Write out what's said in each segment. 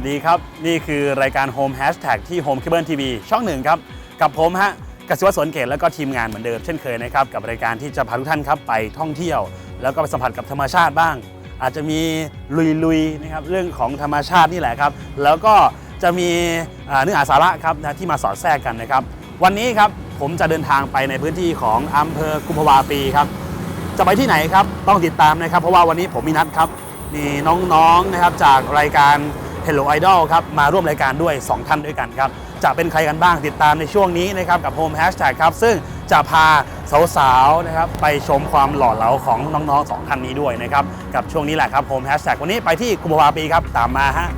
วัสดีครับ นี่คือรายการ Home Hashtag ที่ Home Cable TV ช่องหนึ่งครับ กับผมฮะกสิวัฒน์สนเกตแล้วก็ทีมงานเหมือนเดิมเช่นเคยนะครับ กับรายการที่จะพาทุกท่านครับไปท่องเที่ยว แล้วก็ไปสัมผัสกับธรรมชาติบ้าง อาจจะมีลุยๆนะครับเรื่องของธรรมชาตินี่แหละครับ แล้วก็จะมีเนื้อหาสาระครับนะที่มาสอดแทรกกันนะครับ วันนี้ครับผมจะเดินทางไปในพื้นที่ของอำเภอกุมภาวาปีครับ จะไปที่ไหนครับต้องติดตามนะครับ เพราะว่าวันนี้ผมมีนัดครับมีน้องๆนะครับจากรายการ Hello Idol ครับมาร่วมรายการด้วย 2 ท่านด้วยกันครับ จะเป็นใครกันบ้างติดตามในช่วงนี้นะครับกับ Home Hashtag ครับ ซึ่งจะพาสาวๆนะครับไปชมความหล่อเหลาของน้องๆสองท่านนี้ด้วยนะครับ กับช่วงนี้แหละครับ Home Hashtag วันนี้ไปที่กุมภาวาปีครับ ตามมาฮะ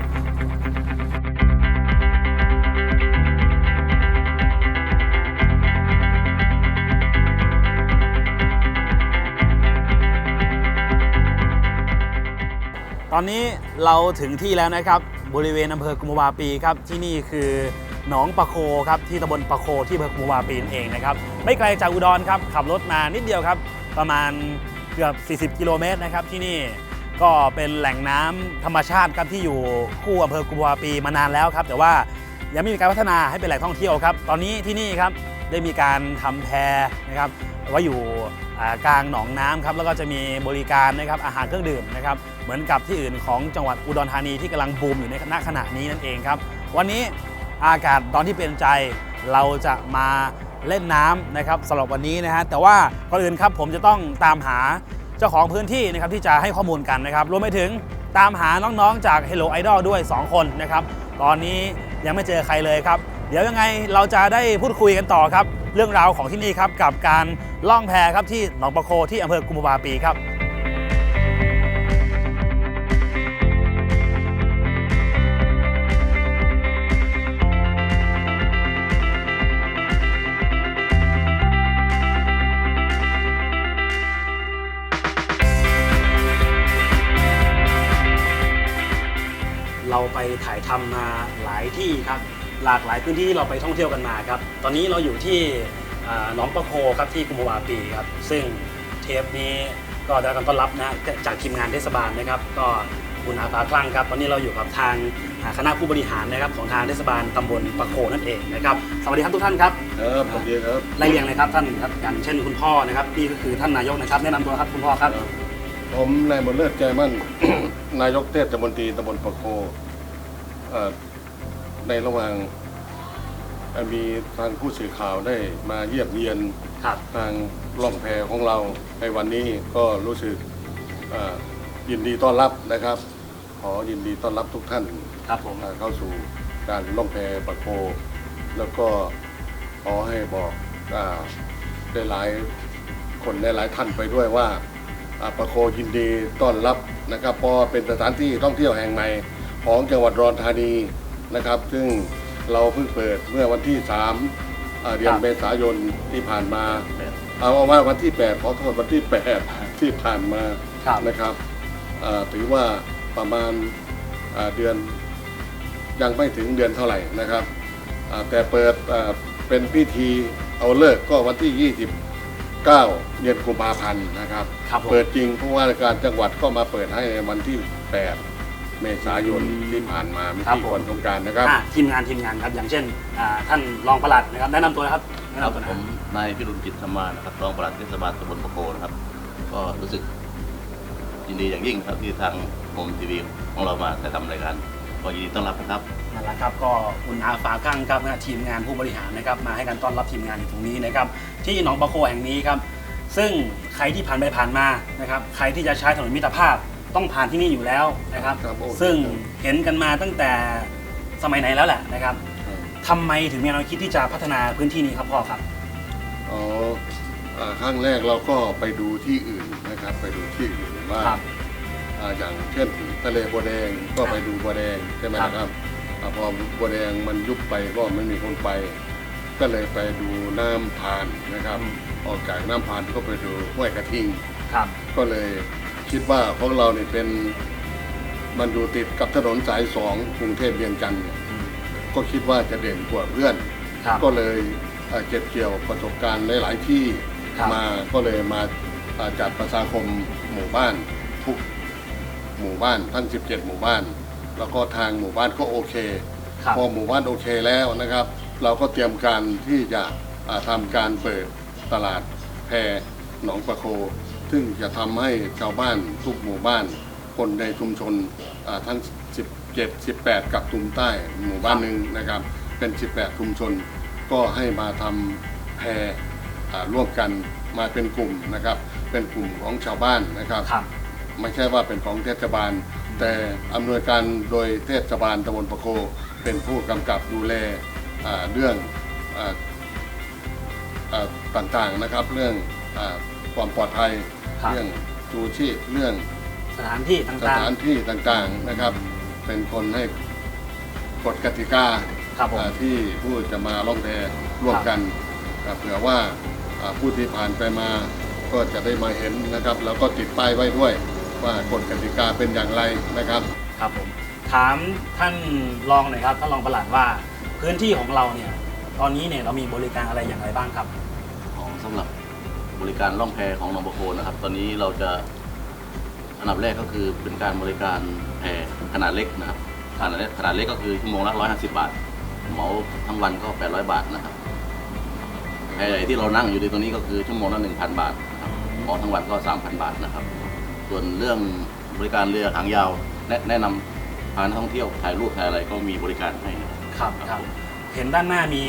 ตอนนี้เราถึงที่แล้วนะครับ บริเวณอำเภอกุมภาวาปีครับที่นี่คือหนองปะโคครับที่ตำบลปะโคที่อำเภอกุมภาวาปีนเองนะครับไม่ไกลจากอุดรครับขับรถมานิดเดียวครับประมาณเกือบ 40 กิโลเมตรนะครับที่นี่ก็เป็นแหล่งน้ำธรรมชาติครับที่อยู่คู่อำเภอกุมภาวาปีมานานแล้วครับแต่ว่ายังไม่มีการพัฒนาให้เป็นแหล่งท่องเที่ยวครับตอนนี้ที่นี่ครับได้มีการทำแพนะครับ ไว้อยู่กลางหนองน้ำครับแล้วก็จะมีบริการนะครับอาหารเครื่องดื่มนะครับเหมือนกับที่อื่นของจังหวัดอุดรธานีที่กำลังบูมอยู่ในณขณะนี้นั่นเองครับ วันนี้อากาศตอนที่เป็นใจเราจะมาเล่นน้ำนะครับสำหรับวันนี้นะฮะแต่ว่าก่อนอื่นครับผมจะต้องตามหาเจ้าของพื้นที่นะครับที่จะให้ข้อมูลกันนะครับรวมไปถึงตามหาน้องๆจาก Hello Idol ด้วย 2 คนนะครับตอนนี้ยังไม่เจอใครเลยครับ เดี๋ยวยังไงเราจะได้พูดคุยกันต่อครับ เรื่องราวของที่นี่ครับกับการล่องแพครับที่หนองประโคที่อำเภอกุมภาวาปีครับเราไปถ่ายทำมาหลายที่ครับ หลากหลายพื้นที่ที่เราไปท่องเที่ยวกันมาครับ ตอนนี้เราอยู่ที่อ่าหนองประโคครับที่กุมภาวาปีครับ ซึ่งเทปนี้ก็ได้รับการต้อนรับนะจากทีมงานเทศบาลนะครับ ก็คุณอาภาคลั่งครับตอนนี้เราอยู่กับทางอ่าคณะผู้บริหารนะครับของทางเทศบาลตำบลประโคนั่นเองนะครับสวัสดีครับทุกท่านครับครับสวัสดีครับไล่เรียงเลยครับท่านครับอย่างเช่นคุณพ่อนะครับนี่ก็คือท่านนายกนะครับ แนะนำตัวครับคุณพ่อครับผมนายบุญเลิศใจมั่นนายกเทศมนตรีตำบลปะโคเอ่อ ในระหว่างเอ่อมีทางผู้สื่อข่าวได้มาเยี่ยมเยียนครับทางล่องแพของเราในวันนี้ก็รู้สึกเอ่อยินดีต้อนรับนะครับ ขอยินดีต้อนรับทุกท่านครับผมอ่าเข้าสู่การล่องแพปะโค แล้วก็ขอให้บอกอ่าได้หลายคนได้หลายท่านไปด้วยว่าอ่าปะโคยินดีต้อนรับนะครับเพราะเป็นสถานที่ท่องเที่ยวแห่งใหม่ของจังหวัดอุดรธานี นะครับ ซึ่งเราเพิ่งเปิดเมื่อวันที่3อ่าเดือนเมษายนที่ผ่านมาเอาเอาว่าวันที่ 8 ขอโทษวันที่ 8 ที่ผ่านมาครับ นะครับอ่าถือว่าประมาณอ่าเดือนยังไม่ถึงเดือนเท่าไหร่นะครับอ่าแต่เปิดอ่าเป็นพิธีเอาเลิกก็วันที่ 29 เดือนกุมภาพันธ์นะครับ ครับผม เปิดจริงผู้ว่าราชการจังหวัดก็มาเปิดให้ในวันที่ 8 เมษายนที่ผ่านมาเมื่อครับกี้ผมก่อนสงกรารนะครับ อะทีมงานทีมงานครับอย่างเช่นอ่าท่านรองปลัดนะครับแนะนำตัวนะครับแนะครับนำตัวนะผมนายพิรุณจิตธรรมานะครับรองปลัดเทศบาลตำบลปะโกนะครับ ก็รู้สึกยินดีอย่างยิ่งครับที่ทางโฮมทีวีของเรามาถ่ายทำรายการก็ยินดีต้อนรับนะครับ นั่นแหละครับก็คุณอาฝากั้งครับทีมงานผู้บริหารนะครับมาให้การต้อนรับทีมงานอยู่ตรงนี้นะครับที่หนองปะโคแห่งนี้ครับซึ่งใครที่ผ่านไปผ่านมานะครับใครที่จะใช้ถนนมิตรภาพ ต้องผ่านที่นี่อยู่แล้วนะครับ ครับโอ้ซึ่งเห็นกันมาตั้งแต่สมัยไหนแล้วแหละนะครับทำไมถึงมีแนวคิดที่จะพัฒนาพื้นที่นี้ครับพ่อครับ อ๋ออ่าครั้งแรกเราก็ไปดูที่อื่นนะครับ ไปดูที่อื่นว่าครับ อ่าอย่างเช่นทะเลบัวแดงก็ครับไปดูบัวแดงใช่ไหมครับนะครับอ่าพอบัวแดงมันยุบไปก็ไม่มีคนไป ก็เลยไปดูน้ำพานนะครับออกจากน้ำพานก็ไปดูห้วยกระทิง ครับ ก็เลย คิดว่าของเราเนี่ยเป็นมันอยู่ติดกับถนนสายสองกรุงเทพเวียงจันทร์เนี่ยก็คิดว่าจะเด่นกว่าเพื่อน ครับ ก็เลยเอ่อเก็บเกี่ยวประสบการณ์หลาย ๆ ที่ครับ มาก็เลยมาเอ่อจัดประชาคมหมู่บ้านทุกหมู่บ้านทั้ง 17 หมู่บ้าน แล้วก็ทางหมู่บ้านก็โอเค ครับ พอหมู่บ้านโอเคแล้วนะครับ เราก็เตรียมการที่จะอ่าทำการเปิดตลาดแพหนองประโค ซึ่งจะทำให้ชาวบ้านทุกหมู่บ้าน คนในชุมชนอ่าทั้ง 17 18 กับตุมใต้หมู่บ้านหนึ่งนะครับ เป็น 18 ชุมชน ก็ให้มาทำแพอ่าร่วมกันมาเป็นกลุ่มนะครับ เป็นกลุ่มของชาวบ้านนะครับครับไม่ใช่ว่าเป็นของเทศบาล แต่อำนวยการโดยเทศบาลตำบลประโค เป็นผู้กำกับดูแลอ่าเรื่องอาอ่าต่างๆนะครับ เรื่องอาความปลอดภัย ครับ เรื่องชูชีพเรื่องสถานที่สต่างถานที่ต่างๆนะครับ เป็นคนให้กฎกติกาๆ ครับผม อ่าที่ผู้จะมาล่องแพร่วมกันครับเผื่อว่าอ่าผู้ที่ผ่านไปมาก็จะได้มาเห็นนะครับ แล้วก็ติดป้ายไว้ด้วยว่ากฎกติกาเป็นอย่างไรนะครับ ครับผมถามท่านรองหน่อยครับท่านรองประหลัดว่าพื้นที่ของเราเนี่ย ตอนนี้เนี่ยเรามีบริการอะไรอย่างไรบ้างครับ ของสำหรับ บริการล่องแพของหนองบัวโคนะครับ ตอนนี้เราจะอันดับแรกก็คือเป็นการบริการแพขนาดเล็กนะครับขนาดเล็กขนาดเล็กก็คือชั่วโมงละ150 บาทเหมาทั้งวันก็ 800 บาทนะครับแพใหญ่ที่เรานั่งอยู่ในตัวนี้ก็คือชั่วโมงละ1,000 บาทนะครับเหมาทั้งวันก็ 3,000 บาทนะครับ ส่วนเรื่องบริการเรือหางยาว แนะแนะนำพานักท่องเที่ยวถ่ายรูปถ่ายอะไรก็มีบริการให้นะครับครับ เห็นด้านหน้ามี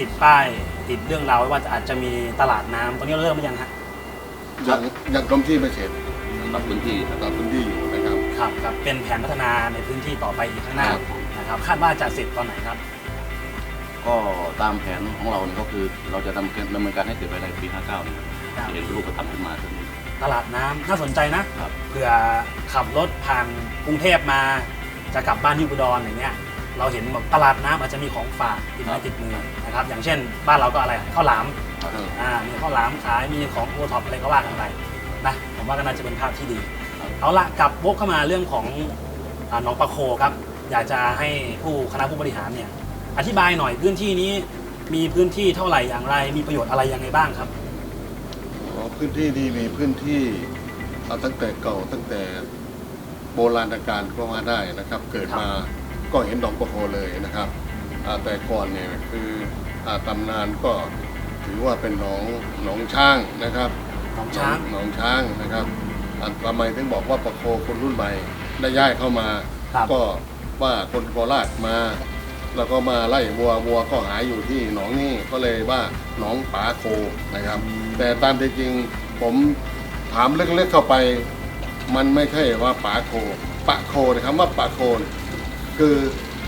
ติดป้าย ติดเรื่องราวไว้ว่าอาจจะมีตลาดน้ำตอนนี้เราเริ่มหรือยังฮะยังยังกรมที่ไม่เสร็จสำหรับพื้นที่นะครับตามพื้นที่อยู่นะครับ ครับครับเป็นแผนพัฒนาในพื้นที่ต่อไปอีกข้างหน้าครับ นะครับคาดว่าจะเสร็จตอนไหนครับ ก็ตามแผนของเราเนี่ยก็คือเราจะดำเนินดำเนินการให้เสร็จภายในปี 59นี้ครับเห็นรูปธรรมขึ้นมาตรงนี้ ตลาดน้ำน่าสนใจนะครับ เผื่อขับรถผ่านกรุงเทพมาจะกลับบ้านที่อุดรอย่างเงี้ย เราเห็นแบบตลาดน้ำอาจจะมีของฝากติดไม้ติดมือนะครับอย่างเช่น บ้านเราก็อะไรข้าวหลามอ่ามีข้าวหลามขายมีของโอท็อปอะไรก็ว่ากันไปนะผมว่าก็น่าจะเป็นภาพที่ดี เอาละกลับวกเข้ามาเรื่องของอาหนองปลาโคครับอยากจะให้ผู้คณะผู้บริหารเนี่ยอธิบายหน่อยพื้นที่นี้มีพื้นที่เท่าไหร่อย่างไร มีประโยชน์อะไรยังไงบ้างครับอ๋อพื้นที่นี้มีพื้นที่เอาตั้งแต่เก่าตั้งแต่โบราณกาลก็มาได้นะครับ เกิดมา ก็เห็นหนองประโคเลยนะครับอ่าแต่ก่อนเนี่ยคืออาตำนานก็ถือว่าเป็นหนองหนองช้างนะครับหนองช้างหนองช้างนะครับอ่าทำไมถึงบอกว่าประโคคนรุ่นใหม่ได้ย้ายเข้ามาครับก็ว่าคนโคราชมา แล้วก็มาไล่วัววัวก็หายอยู่ที่หนองนี่ก็เลยว่าหนองป๋าโคนะครับ แต่ตามที่จริงผมถามลึกๆเข้าไป มันไม่ใช่ว่าป๋าโคปะโคนะครับว่าปะโคเนี่ย คือ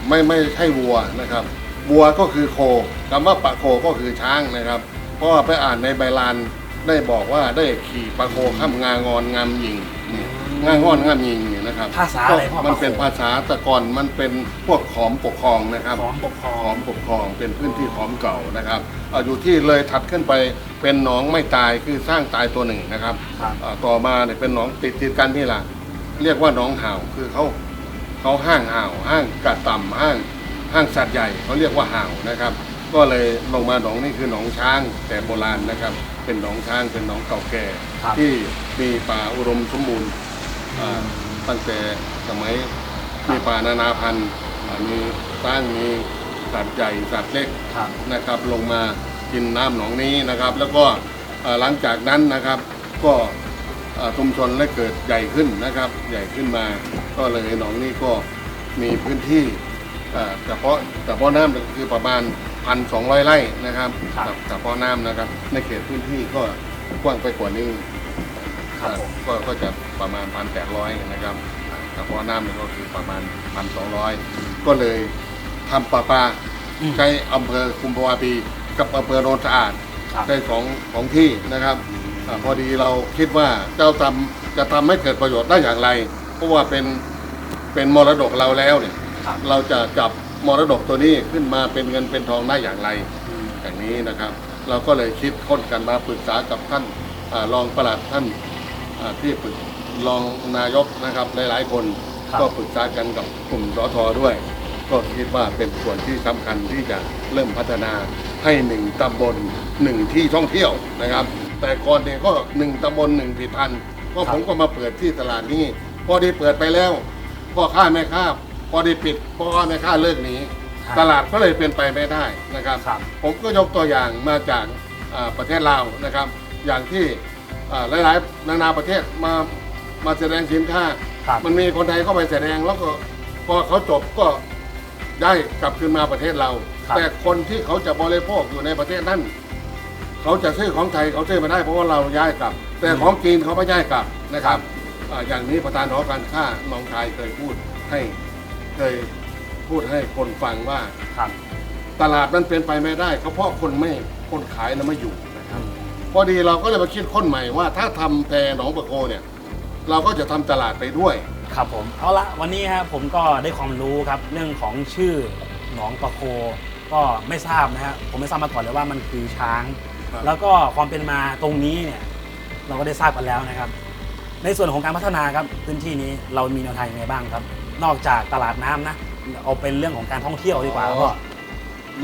ไม่ไม่ใช่วัวนะครับวัวก็คือโคคำว่าปะโคก็คือช้างนะครับ เพราะว่าไปอ่านในใบลานได้บอกว่าได้ขี่ปะโคข้ามงางอนงามยิงนี่งางอนงามยิงนี่นะครับภาษาอะไรพ่อมันเป็นปะโคภาษาแตะก่อนมันเป็นพวกขอมปกครองนะครับ ของปกครอของมปกครองเป็นพื้นที่ขอมเก่านะครับอ่าอยู่ที่เลยถัดขึ้นไปเป็นหนองไม่ตายคือสร้างตายตัวหนึ่งนะครับครับอ่าต่อมาเนี่ยเป็นหนองติดติดๆกันนี่แหละเรียกว่าหนองห่าวคือเขา เขาห้างห่าวห้างกระต่ำห้างห้างสัตว์ใหญ่เขาเรียกว่าห่าวนะครับ ก็เลยลงมาหนองนี่คือหนองช้างแต่โบราณนะครับ เป็นหนองช้างเป็นหนองเก่าแก่ ครับ ที่มีป่าอุดมสมบูรณ์อ่าตั้งแต่สมัยมีป่านานาพันธุ์อ่ามีสร้างมีสัตว์ใหญ่สัตว์เล็ก ครับ นะครับลงมากินน้ำหนองนี้นะครับ แล้วก็เอ่อหลังจากนั้นนะครับ ก็เอ่อ ชุมชนได้เกิดใหญ่ขึ้นนะครับ ใหญ่ขึ้นมาก็เลยหนองนี้ก็มีพื้นที่เอ่อเฉพาะเฉพาะน้ำคือประมาณพันสองร้อยไร่นะครับครับเฉพาะน้ำนะครับ ในเขตพื้นที่ก็กว้างไปกว่านี้ครับผมก็ก็จะประมาณพันแปดร้อยนะครับเฉพาะน้ำเนี่ยก็คือประมาณพันสองร้อยก็เลยทำประปาอืมใช้อำเภอคุมภาวาปีกับอำเภอโนนสะอาดครับได้สองสองที่นะครับ อาพอดีเราคิดว่าเจ้าทำจะทำให้เกิดประโยชน์ได้อย่างไร เพราะว่าเป็นเป็นมรดกเราแล้วเนี่ย ครับเราจะจับมรดกตัวนี้ขึ้นมาเป็นเงินเป็นทองได้อย่างไรอืมอย่างนี้นะครับ เราก็เลยคิดค้นกันมาปรึกษากับท่านอารองประหลัดท่านอ่าที่ปรึกรองนายกนะครับหลายๆคนครับ ก็ปรึกษากันกับกลุ่มสทด้วย ก็คิดว่าเป็นส่วนที่สำคัญที่จะเริ่มพัฒนาให้หนึ่งตำบลหนึ่งที่ท่องเที่ยวนะครับ แต่ก่อนเนี่ยก็หนึ่งตำบลหนึ่งผลิดพันธุ์ก็ผมก็มาเปิดที่ตลาดนี้ พอได้เปิดไปแล้วพ่อค้าแม่ค้าพอได้ปิดพ่อค้าแม่ค้าเลิกหนีครับตลาดก็เลยเป็นไปไม่ได้นะครับครับผมก็ยกตัวอย่างมาจากอ่าประเทศลาวนะครับ อย่างที่อ่าหลายๆนานาประเทศมามาแสดงสินค้าครับมันมีคนไทยเข้าไปแสดงแล้วก็พอเขาจบก็ได้กลับคืนมาประเทศเราครับแต่คนที่เขาจะบริโภคอยู่ในประเทศนั้น เขาจะซื้อของไทยเขาซื้อมาได้เพราะว่าเราย้ายกลับ แต่ของจีนเขาไม่ย้ายกลับนะครับอ่าอย่างนี้ประธานหอการค้าหนองคายเคยพูดให้เคยพูดให้คนฟังว่า ครับ ตลาดมันเป็นไปไม่ได้ก็เพราะคนไม่คนขายนะไม่อยู่นะครับ พอดีเราก็เลยมาคิดค้นใหม่ว่าถ้าทำแพรหนองปะโกเนี่ย เราก็จะทำตลาดไปด้วย ครับผมเอาละวันนี้ครับผมก็ได้ความรู้ครับเรื่องของชื่อหนองปะโค ก็ไม่ทราบนะฮะผมไม่ทราบมาก่อนเลยว่ามันคือช้างครับ แล้วก็ความเป็นมาตรงนี้เนี่ยเราก็ได้ทราบกันแล้วนะครับ ในส่วนของการพัฒนาครับพื้นที่นี้เรามีแนวทางยังไงบ้างครับ นอกจากตลาดน้ำนะเอาเป็นเรื่องของการท่องเที่ยวดีกว่าก็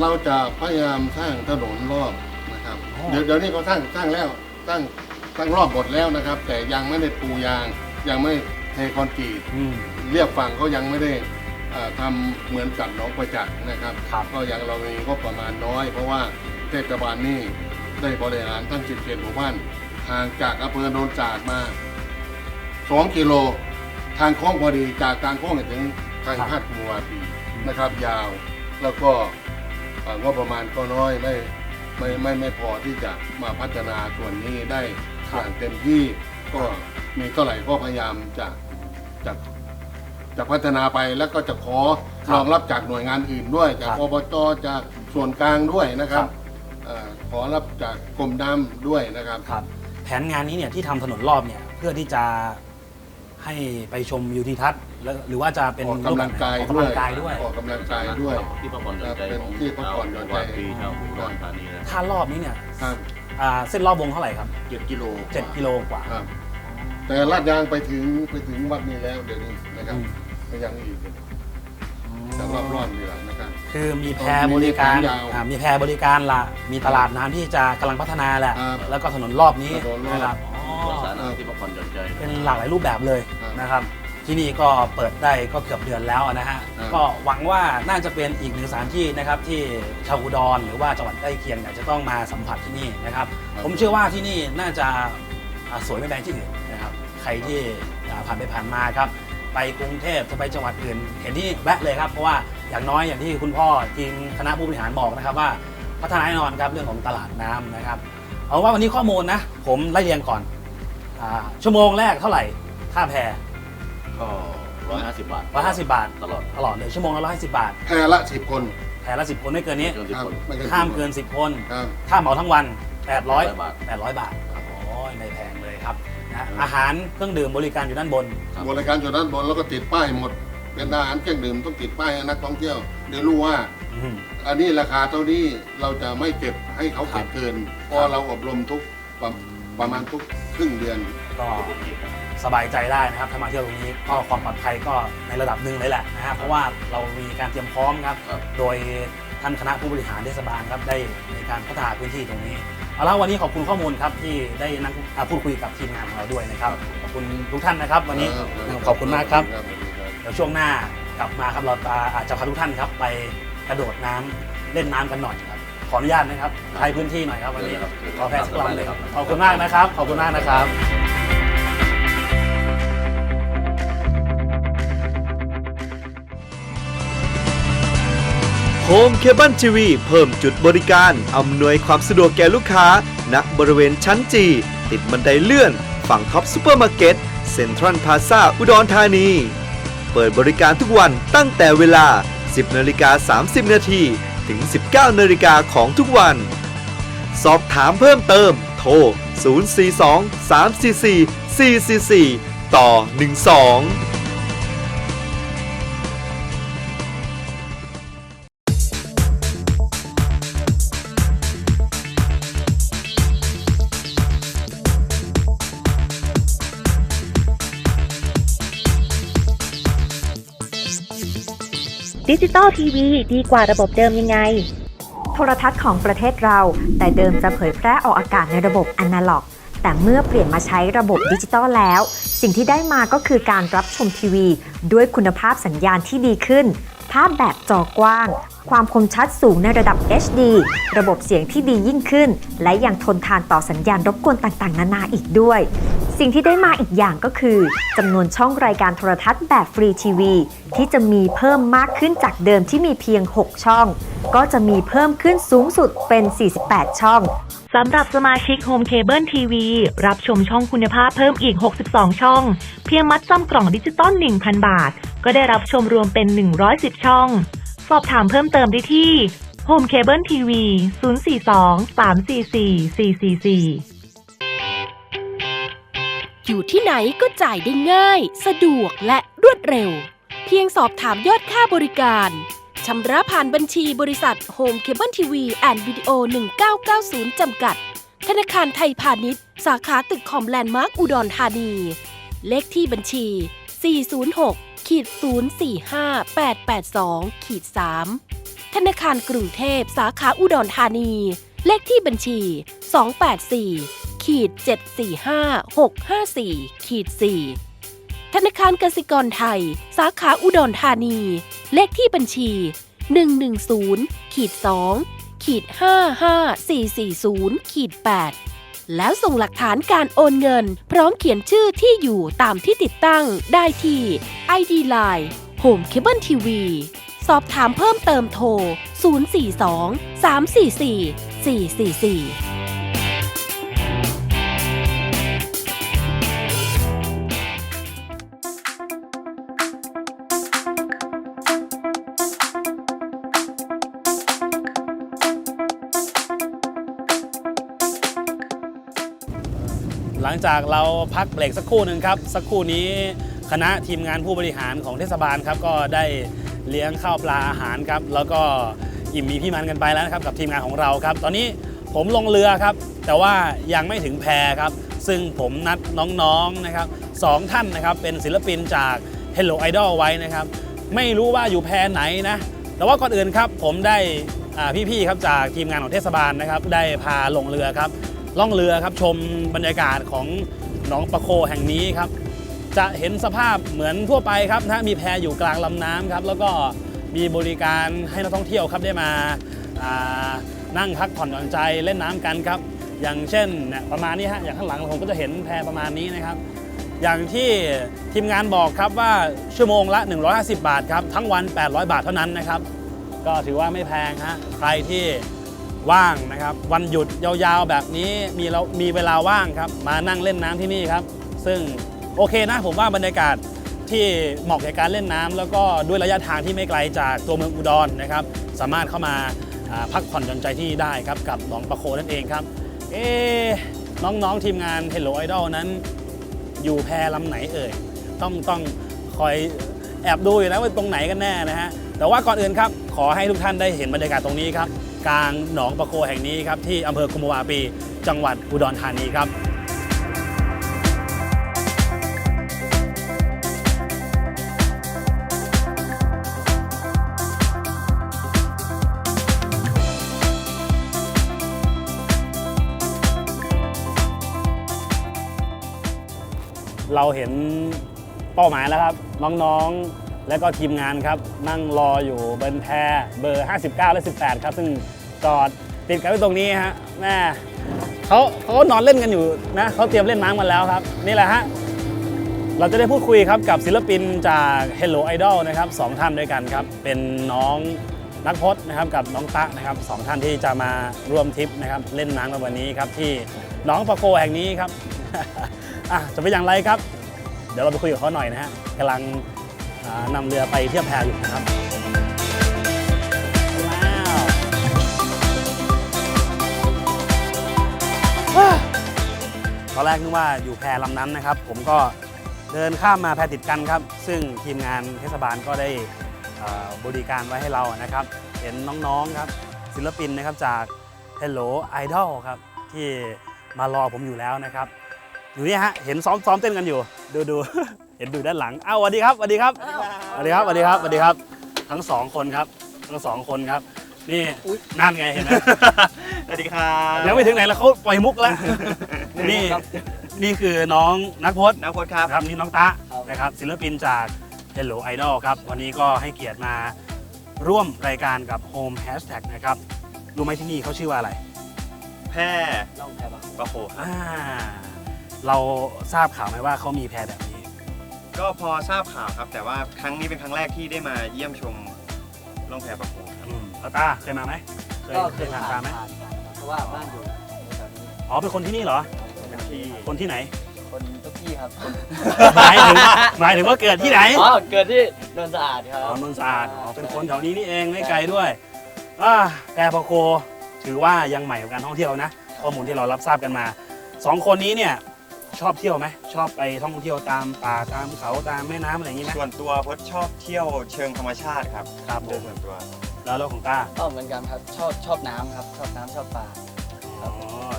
เราจะพยายามสร้างถนนรอบนะครับ อ๋อ เดี๋ยวเดี๋ยวนี้เขาสร้างสร้างแล้วสร้างสร้างรอบหมดแล้วนะครับ แต่ยังไม่ได้ปูยาง ยังไม่เทคอนกรีต อืม เรียบฝั่งก็ยังไม่ได้เอ่อทำเหมือนกับหนองประจักษ์นะครับ ครับ ก็ยังเรามีงบประมาณน้อย เพราะว่าเทศบาลนี่ ได้บริหารทั้ง10เขตหมู่บ้านห่างจากอำเภอโนนจาดมา 2 กิโล ทางโค้งพอดีจากทางโค้งถึงทางคาดมัวปีนะครับ ยาวแล้วก็เอ่องบประมาณก็น้อยไม่ไม่ไม่ไม่พอที่จะมาพัฒนาส่วนนี้ได้อย่างเต็มที่ก็มีเท่าไหร่ก็พยายามจะจะจะพัฒนาไปแล้วก็จะขอครับรองรับจากหน่วยงานอื่นด้วย จากครับอบจจากส่วนกลางด้วยนะครับครับเอ่อขอรับจากกรมน้ำด้วยนะครับ ครับแผนงานนี้เนี่ยที่ทำถนนรอบเนี่ยเพื่อที่จะให้ไปชมวิวทิวทัศน์แล้วหรือว่าจะเป็นออกกำลังกายออกด้กำวยลังกายด้วย ออกกำลังกายด้วย ที่พักผ่อนหย่อนใจเป็นของที่พักผ่อนหย่อนใจ ชาวปีชาวอุดรธานีนะถ้ารอบนี้เนี่ยครับอ่าเส้นรอบวงเท่าไหร่ครับ เจ็ดกิโล7 กิโลกว่า ครับ แต่ลาดยางไปถึงไปถึงวัดนี้แล้วเดี๋ยวนี้นะครับอืมก็ยังอีกแต่รอบรอบๆนี่แหละนะ ครับคือมีแพรบริการมีแผนยาวอ่ามีแพรบริการละมีตลาดน้ำที่จะกำลังพัฒนาแหละ ครับแล้วก็ถนนรอบนี้ถนนรอบ นะครับอ๋สวนอสาธารณะที่พักผ่อนหย่อนใจเป็นหลากหลายรูปแบบเลยครับ นะครับ ที่นี่ก็เปิดได้ก็เกือบเดือนแล้วนะฮะ ครับ ก็หวังว่าน่าจะเป็นอีกหนึ่งสถานที่นะครับที่ชาวอุดรหรือว่าจังหวัดใกล้เคียงเนี่ยจะต้องมาสัมผัสที่นี่นะครับ ผมเชื่อว่าที่นี่น่าจะอ่าสวยไม่แพ้ที่อื่นนะครับ ใครที่อ่าผ่านไปผ่านมาครับ ไปกรุงเทพจะไปจังหวัดอื่น เห็นที่นี่แวะเลยครับ เพราะว่า อย่างน้อยอย่างที่คุณพ่อทีมคณะผู้บริหารบอกนะครับว่าพัฒนาแน่นอนครับเรื่องของตลาดน้ำนะครับ เอาว่าวันนี้ข้อมูลนะ ผมไล่เรียงก่อนอาชั่วโมงแรกเท่าไหร่ค่าแพก็ร้อยห้าสิบบาท150บาทตลอดตลอดเลยชั่วโมงละ150บาทแพรละสิบคนแพละ10คนไม่เกินนี้เกินสิบครับคนไม่เกินห้ามเกิน10คนครับถ้าเหมาทั้งวัน800 800บาท800บาทโอ้ยไม่แพงเลยครับนะอาหารเครื่องดื่มบริการอยู่ด้านบนครับบริการจุดด้านบนแล้วก็ติดป้ายหมด เป็นอาหารเครื่องดื่มต้องติดป้ายให้นักท่องเที่ยวเดี๋ยวรู้ว่า อืม อันนี้ราคาเท่านี้เราจะไม่เก็บให้เขาเก็บเกินเพราะเราอบรมทุกประประมาณทุกครึ่งเดือน ก็สบายใจได้นะครับถ้ามาเที่ยวตรงนี้ก็ความปลอดภัยก็ในระดับหนึ่งเลยแหละนะฮะเพราะว่าเรามีการเตรียมพร้อมครับ ครับ โดยท่านคณะผู้บริหารเทศบาลครับได้ในการพัฒนาพื้นที่ตรงนี้เอาละวันนี้ขอบคุณข้อมูลครับที่ได้นั่งอ่าพูดคุยกับทีมงานของเราด้วยนะครับขอบคุณทุกท่านนะครับ วันนี้ขอบคุณมากครับ เดี๋ยวช่วงหน้ากลับมาครับเราอาจจะพาทุกท่านครับไปกระโดดน้ำเล่นน้ำกันหน่อยครับขออนุญาตนะครับใช้พื้นที่หน่อยครับวันนี้เชิญเลยครับขอแพรสักลำเลยครับขอบคุณมากนะครับ ขอบคุณมากนะครับโฮมเคเบิลทีวีเพิ่มจุดบริการ อำนวยความสะดวกแก่ลูกค้า ณ บริเวณชั้นจี ติดบันไดเลื่อน ฝั่งท็อปซูเปอร์มาร์เก็ต เซ็นทรัลพาซาอุดรธานี เปิดบริการทุกวันตั้งแต่เวลา 10นาฬิกา30 นาทีถึง 19นาฬิกาของทุกวัน สอบถามเพิ่มเติม โทร 042 344 444 ต่อ 12 ดิจิตอลทีวีดีกว่าระบบเดิมยังไง โทรทัศน์ของประเทศเรา แต่เดิมจะเผยแพร่ออกอากาศในระบบอนาล็อก แต่เมื่อเปลี่ยนมาใช้ระบบดิจิตอลแล้ว สิ่งที่ได้มาก็คือการรับชมทีวี ด้วยคุณภาพสัญญาณที่ดีขึ้น ภาพแบบจอกว้างความคมชัดสูงในระดับ HD ระบบเสียงที่ดียิ่งขึ้น และยังทนทานต่อสัญญาณรบกวนต่างๆ นานาอีกด้วย สิ่งที่ได้มาอีกอย่างก็คือจำนวนช่องรายการโทรทัศน์แบบฟรีทีวี ที่จะมีเพิ่มมากขึ้นจากเดิมที่มีเพียง 6 ช่อง ก็จะมีเพิ่มขึ้นสูงสุดเป็น 48 ช่องสำหรับสมาชิก Home Cable TV รับชมช่องคุณภาพเพิ่มอีก 62 ช่อง เพียงมัดจำกล่องดิจิตอล 1,000 บาท ก็ได้รับชมรวมเป็น 110 ช่อง สอบถามเพิ่มเติมได้ที่ Home Cable TV 042 344 444อยู่ที่ไหนก็จ่ายได้ง่าย สะดวกและรวดเร็ว เพียงสอบถามยอดค่าบริการ ชำระผ่านบัญชีบริษัทโฮมเคเบิลทีวีแอนด์วิดีโอ 1990 จำกัด ธนาคารไทยพาณิชย์ สาขาตึกคอมแลนด์มาร์คอุดรธานี เลขที่บัญชี 406 ขีด045 882ขีด3ธนาคารกรุงเทพสาขาอุดรธานี เลขที่บัญชี 284ขีด745 654ขีด4ธนาคารกสิกรไทย สาขาอุดรธานี เลขที่บัญชี 110ขีด2ขีด55440ขีด8 แล้วส่งหลักฐานการโอนเงิน พร้อมเขียนชื่อที่อยู่ตามที่ติดตั้งได้ที่ ID Line Home Cable TV สอบถามเพิ่มเติมโทร 042 344 444 ลังจากเราพักเบรกสักครู่หนึ่งครับ สักครู่นี้คณะทีมงานผู้บริหารของเทศบาลครับก็ได้เลี้ยงข้าวปลาอาหารครับ แล้วก็อิ่มมีพี่มันกันไปแล้วนะครับกับทีมงานของเราครับ ตอนนี้ผมลงเรือครับ แต่ว่ายังไม่ถึงแพครับ ซึ่งผมนัดน้องๆนะครับสองท่านนะครับเป็นศิลปินจาก Hello Idol ไว้นะครับ ไม่รู้ว่าอยู่แพไหนนะ แต่ว่าก่อนอื่นครับผมได้พี่ๆครับจากทีมงานของเทศบาลนะครับ ได้พาลงเรือครับ ล่องเรือครับชมบรรยากาศของหนองประโคแห่งนี้ครับ จะเห็นสภาพเหมือนทั่วไปครับนะมีแพอยู่กลางลำน้ำครับ แล้วก็มีบริการให้นักท่องเที่ยวครับได้มาานั่งพักผ่อนหย่อนใจเล่นน้ำกันครับ อย่างเช่นประมาณนี้ฮะอย่างข้างหลังผมก็จะเห็นแพประมาณนี้นะครับ อย่างที่ทีมงานบอกครับว่าชั่วโมงละ 150 บาทครับทั้งวัน 800 บาทเท่านั้นนะครับ ก็ถือว่าไม่แพงฮะใครที่ ว่างนะครับ วันหยุดยาวๆแบบนี้มีเรามีเวลาว่างครับ มานั่งเล่นน้ำที่นี่ครับ ซึ่งโอเคนะผมว่าบรรยากาศที่เหมาะแก่การเล่นน้ำแล้วก็ด้วยระยะทางที่ไม่ไกลจากตัวเมืองอุดรนะครับ สามารถเข้ามาพักผ่อนหย่อนใจที่ได้ครับ กับหนองประโคนั่นเองครับ เอ๊น้องๆทีมงาน Hello Idol นั้น อยู่แพลำไหนเอ่ยต้องต้องคอยแอบดูอยู่นะว่าตรงไหนกันแน่นะฮะแต่ว่าก่อนอื่นครับ ขอให้ทุกท่านได้เห็นบรรยากาศตรงนี้ครับ กลางหนองประโคแห่งนี้ครับที่อำเภอกุมภาวาปี จังหวัดอุดรธานีครับเราเห็นเป้าหมายแล้วครับ น้องๆ แล้วก็ทีมงานครับนั่งรออยู่บนแพเบอร์ 59 และ 18 ครับ ซึ่งจอดติดกันไว้ตรงนี้ฮะแม่เขาเขานอนเล่นกันอยู่นะเขาเตรียมเล่นน้ำกันแล้วครับ นี่แหละฮะเราจะได้พูดคุยครับกับศิลปินจาก Hello Idol นะครับสองท่านด้วยกันครับ เป็นน้องนักพจน์นะครับกับน้องตะนะครับสองท่านที่จะมาร่วมทริปนะครับเล่นน้ำกันวันนี้ครับที่หน้องปะโกแห่งนี้ครับอะจะเป็นอย่างไรครับ เดี๋ยวเราไปคุยกับเขาหน่อยนะฮะกำลัง นำเรือไปเทียบแพอยู่นะครับว้าวตอนแรกนึกว่าอยู่แพลำนั้นนะครับ ผมก็เดินข้ามมาแพติดกันครับ ซึ่งทีมงานเทศบาลก็ได้บริการไว้ให้เรานะครับ เห็นน้องๆครับ ศิลปินนะครับจาก Hello Idol ครับ ที่มารอผมอยู่แล้วนะครับ อยู่นี่ฮะ เห็นซ้อมซ้อมเต้นกันอยู่ ดูดู เห็นดูด้านหลังอ้าวสวัสดีครับสวัสดีครับสวัสดีครับสวัสดีครับสวัสดีครับ ทั้งสองคนครับ ทั้งสองคนครับ นี่นั่นไงเห็นไหมสวัสดีครับยังไม่ถึงไหนแล้วเขาปล่อยมุกแล้ว นี่นี่คือน้องนักพจน์น้าพจน์ครับนะครับนี่น้องตะนะครับศิลปินจาก Hello Idol ครับ วันนี้ก็ให้เกียรติมาร่วมรายการกับ Home Hashtag นะครับ รู้ไหมที่นี่เขาชื่อว่าอะไร แพร่ประโคครับ อ่า เราทราบข่าวไหมว่าเขามีแพรแบบนี้ ก็พอทราบข่าวครับ แต่ว่าครั้งนี้เป็นครั้งแรกที่ได้มาเยี่ยมชมล่องแพประโคครับ อืมแล้วตาเคยมาไหมเคยก็เคยผ่านตาไหมผ่านๆเพราะว่าบ้านอยู่แถวนี้อ๋อเป็นคนที่นี่เหรอ เป็นที่ คนที่ไหน คนทุกที่ครับ หมายถึงหมายถึงว่าเกิดที่ไหนอ๋อเกิดที่นนท์สะอาดครับอ๋อนนท์สะอาดอ๋อเป็นคนแถวนี้นี่เองไม่ไกลด้วยอ่าแพรพะโคถือว่ายังใหม่กับการท่องเที่ยวนะ ข้อมูลที่เรารับทราบกันมาสองคนนี้เนี่ย ชอบเที่ยวไหมชอบไปท่องเที่ยวตามป่าตามเขาตามแม่น้ำอะไรอย่างนี้ไหม ส่วนตัวพจน์ชอบเที่ยวเชิงธรรมชาติครับครับผโดยมส่วนตัว แล้วเรื่องของตาก็เหมือนกันครับชอบชอบน้ำครับ ชอบน้ำชอบปลาอ๋อ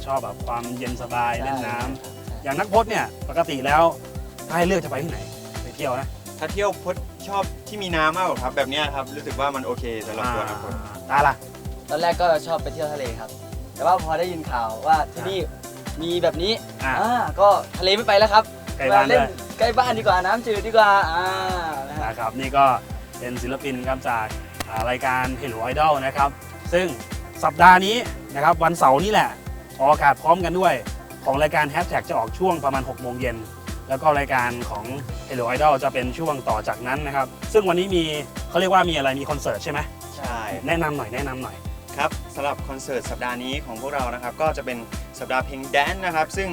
ชอบแบบความเย็นสบายเล่นน้ำใช่อย่างนักพจน์เนี่ยปกติแล้วถ้าให้เลือกจะไปที่ไหนไปเที่ยวนะถ้าเที่ยวพจน์ชอบที่มีน้ำมากกว่าครับ แบบเนี้ยครับ รู้สึกว่ามันโอเคสำหรับตัวนะพจน์อ่าตาล่ะ ตอนแรกก็ชอบไปเที่ยวทะเลครับ แต่ว่าพอได้ยินข่าวว่าที่นี่ มีแบบนี้อ่าอ่าก็ทะเลไม่ไปแล้วครับใกล้บ้านมเล่นด้วยใกล้บ้านดีกว่าน้ำจืดดีกว่าอ่านะฮะนะครับ นี่ก็เป็นศิลปินครับจากอ่ารายการ Hello Idol นะครับ ซึ่งสัปดาห์นี้นะครับวันเสาร์นี้แหละ ออกอากาศพร้อมกันด้วย ของรายการ Hashtag จะออกช่วงประมาณ 6 โมงเย็น แล้วก็รายการของ Hello Idol จะเป็นช่วงต่อจากนั้นนะครับ ซึ่งวันนี้มีเขาเรียกว่ามีอะไรมีคอนเสิร์ตใช่ไหม ใช่ แนะนำหน่อยแนะนำหน่อย ครับสำหรับคอนเสิร์ตสัปดาห์นี้ของพวกเรานะครับ ก็จะเป็นสัปดาห์เพลงแดนซ์นะครับ ซึ่ง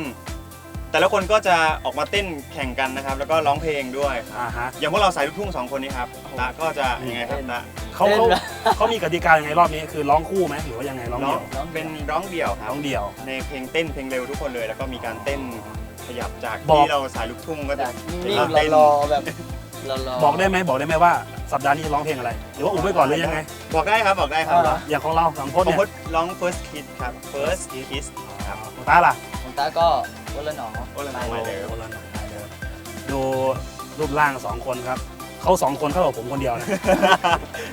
แต่ละคนก็จะออกมาเต้นแข่งกันนะครับ แล้วก็ร้องเพลงด้วยครับอ่าฮะอย่างพวกเราสายลูกทุ่งสองคนนี้ครับตะก็จะยังไงครับตะเขาเต้นเขาเหรอเขามีกติกายังไงรอบนี้คือร้องคู่ไหมหรือว่ายังไงร้องร้อเดี่งยวเป็นร้องเดี่ยวครัร้บองเดี่ยว ในเพลงเต้นเพลงเร็วทุกคนเลย แล้วก็มีการเต้นขยับจากบอก ที่เราสายลูกทุ่งก็จะจากนิ่เป็นงเราเต้นๆรอๆแบบ รอๆ บอกได้ไหมบอกได้ไหมว่าสัปดาห์นี้จะร้องเพลงอะไร หรือว่าอุบไว้ก่อนหรือยังไง บอกได้ครับบอกได้ครับเอาเหรออย่างของเราสองคนผมเนี่ยพดร้อง first kiss ครับ first kiss ครับ ของตาล่ะของตาก็คนละหนอคนละหนอ ไปเลยโอ้โหแล้วหน่อยเลยดูรูปร่างสองคนครับ เขาสองคนเข้ากับผมคนเดียวนะ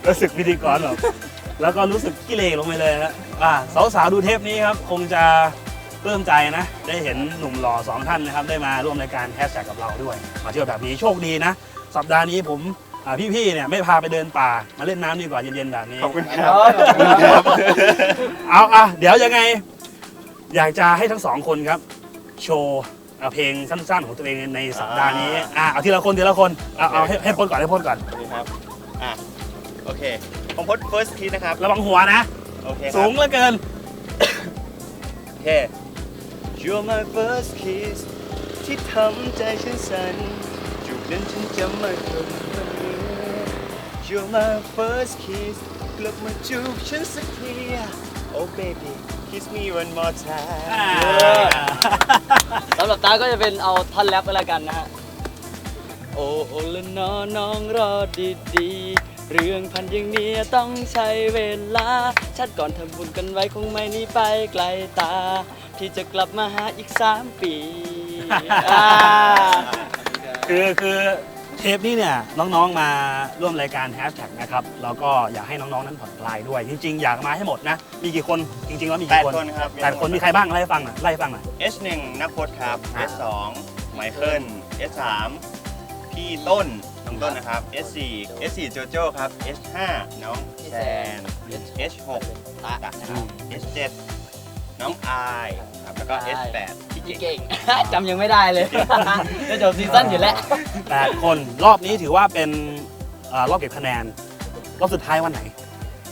รู้สึกพิธีกรแบบแล้วก็รู้สึกกิเลสลงไปเลยฮะอ่าสาวๆดูเทปนี้ครับ คงจะปลื้มใจนะ ได้เห็นหนุ่มหล่อสองท่านนะครับ ได้มาร่วมรายการแฮชแท็กกับเราด้วย มาเที่ยวแบบนี้โชคดีนะ สัปดาห์นี้ผมอ่าพี่ๆเนี่ยไม่พาไปเดินป่ามาเล่นน้ำดีกว่าเย็นๆแบบนี้ ขอบคุณคครัรับบเอาอะเดี๋ยวยังไง อยากจะให้ทั้งสองคนครับ โชว์เอาเพลงสั้นๆของตัวเองในสัปดาห์นี้อะเอาทีละคนทีละคนเอาเอาให้ให้พ้นก่อนให้พ้นก่อน สวัสดีครับ อะ โอเค ผมพด first kiss นะครับ ระวังหัวนะ โอเคครับสูงเหลือเกิน โอเค You're my first kiss ที่ทำใจฉันสั่นจูบ นั้นฉันจะไม่เกิน You're my first kiss กลับมาจูบฉันสักที Oh baby kiss me one more time สำหรับตาก็จะเป็นเอาท่อนแรปไปละกันนะฮะ โอ้โอละนอน้องรอดีดีๆ เรื่องพันอย่างเนี้ยต้องใช้เวลา ชัดก่อนทำบุญกันไว้คงไม่หนีไปไกลตา ที่จะกลับมาหาอีกสามปีอ่า คือคือเทปนี้เนี่ยน้องๆมาร่วมรายการแฮชแท็กนะครับแล้วก็อยากให้น้องๆนั้นผ่อนคลายด้วย จริง ๆ อยากมาให้หมดนะ มีกี่คนจริงๆแล้วมีแปกี่ดคนคนครับแปดคนมีใครบ้างไล่ให้ฟังหน่อยไล่ให้ฟังหน่อย H 1นักพจน์ครับ อ่า H 2ไมเคิล H 3พี่ต้นน้องต้นนะครับ S4 S4 โจโจ้ครับ S5 น้องแซน H6 ตะนะครับ S7 น้องอายครับแล้วก็ S8 พี่พี่เก่ง เก่ง จำยังไม่ได้เลย จะจบซีซั่นอยู่แล้ว แปดคนรอบนี้ถือว่าเป็นเอ่อรอบเก็บคะแนน รอบสุดท้ายวันไหน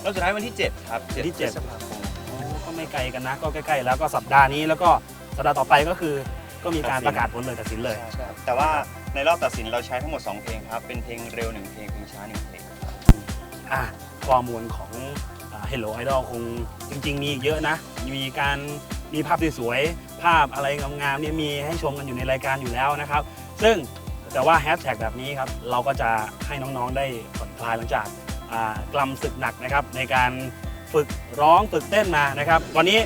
รอบสุดท้ายวันที่ 7 ครับวันที่เจ็ด พฤษภาคมโอ้ก็ไม่ไกลกันนะ ก็ใกล้ๆแล้วก็สัปดาห์นี้แล้วก็สัปดาห์ต่อไปก็คือ ก็มีการประกาศผลเลยตัดสินเลย ใช่ครับแต่ว่าในรอบตัดสินเราใช้ทั้งหมด 2 เพลงครับ เป็นเพลงเร็ว 1 เพลง เพลงช้า 1 เพลงอะข้อมูลของอ่า Hello Idol คงจริง ๆ มีอีกเยอะนะ มีการมีภาพสวยๆ ภาพอะไรงามๆเนี่ยมีให้ชมกันอยู่ในรายการอยู่แล้วนะครับ ซึ่งแต่ว่าแฮชแท็กแบบนี้ครับเราก็จะให้น้องๆได้ผ่อนคลายหลังจากอ่ากลำศึกหนักนะครับในการฝึกร้องฝึกเต้นมานะครับ วันนี้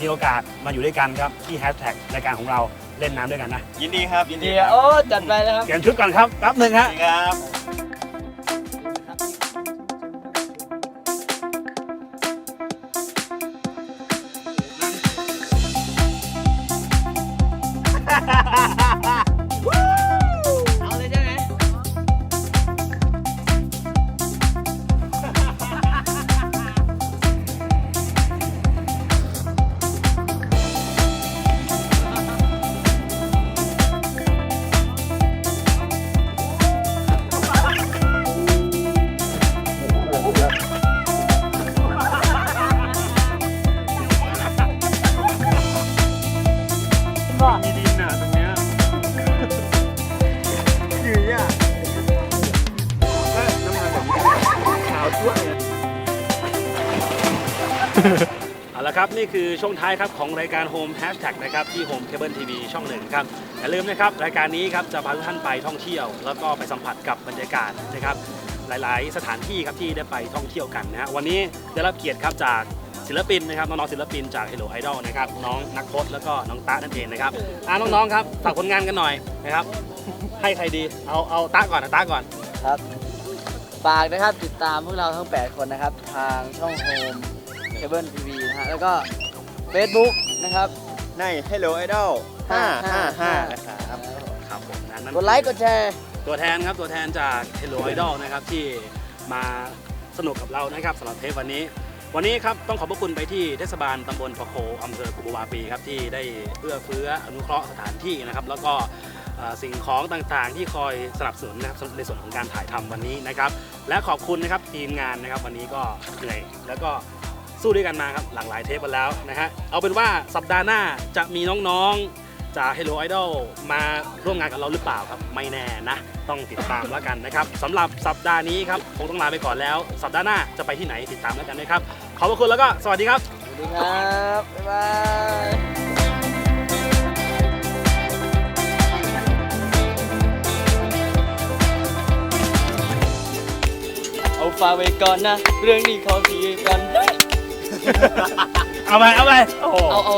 มีโอกาสมาอยู่ด้วยกันครับที่แฮชแท็กรายการของเราเล่นน้ำด้วยกันนะยินดีครับยินดีเดีคยรับโอ้จัดไปแล้วครับ เปลี่ยนชุดก่อนครับแป๊บหนึ่งฮะสวัสดีครับ เอาละครับ นี่คือช่วงท้ายครับของรายการ Home Hashtag นะครับที่ Home Cable TV ช่องหนึ่งครับอย่าลืมนะครับ รายการนี้ครับจะพาทุกท่านไปท่องเที่ยว แล้วก็ไปสัมผัสกับบรรยากาศนะครับหลาย ๆ สถานที่ครับที่ได้ไปท่องเที่ยวกันนะฮะวันนี้ได้รับเกียรติครับจากศิลปินนะครับน้องๆศิลปินจาก Hello Idol นะครับน้องนักพจน์แล้วก็น้องตานั่นเองนะครับอ่าน้องๆครับฝากผลงานกันหน่อยนะครับให้ใครดีเอาเอาตาก่อนนะตาก่อนครับฝากนะครับติดตามพวกเราทั้ง 8 คนนะครับ ทางช่องโฮม เคเบิลทีวีนะฮะแล้วก็ Facebook นะครับ ใน Hello Idol 555 นะครับ ครับผมนะนั่นกดไลค์กดแชร์ตัวแทนครับตัวแทนจาก Hello Idol นะครับที่มาสนุกกับเรานะครับสำหรับเทปวันนี้ วันนี้ครับต้องขอบพระคุณไปที่เทศบาลตำบลประโคอำเภอกุบวาปีครับที่ได้เอื้อเฟื้ออนุเคราะห์สถานที่นะครับ แล้วก็เอ่อสิ่งของต่างๆ ที่คอยสนับสนุนนะครับในส่วนของการถ่ายทำวันนี้นะครับ และขอบคุณนะครับทีมงานนะครับ วันนี้ก็เหนื่อยแล้วก็ สู้ด้วยกันมาครับหลากหลายเทปกันแล้วนะฮะเอาเป็นว่าสัปดาห์หน้าจะมีน้องๆจาก Hello Idol มาร่วมงานกับเราหรือเปล่าครับ ไม่แน่นะ ต้องติดตามแล้วกันนะครับสำหรับสัปดาห์นี้ครับคงต้องลาไปก่อนแล้ว สัปดาห์หน้าจะไปที่ไหนติดตามแล้วกันนะครับขอบพระคุณแล้วก็สวัสดีครับ สวัสดีครับบ๊ายบายเอาฝากไว้ก่อนนะ เรื่องนี้ขอทีกัน เอาไปเอาไปโอ้โห เอาเอา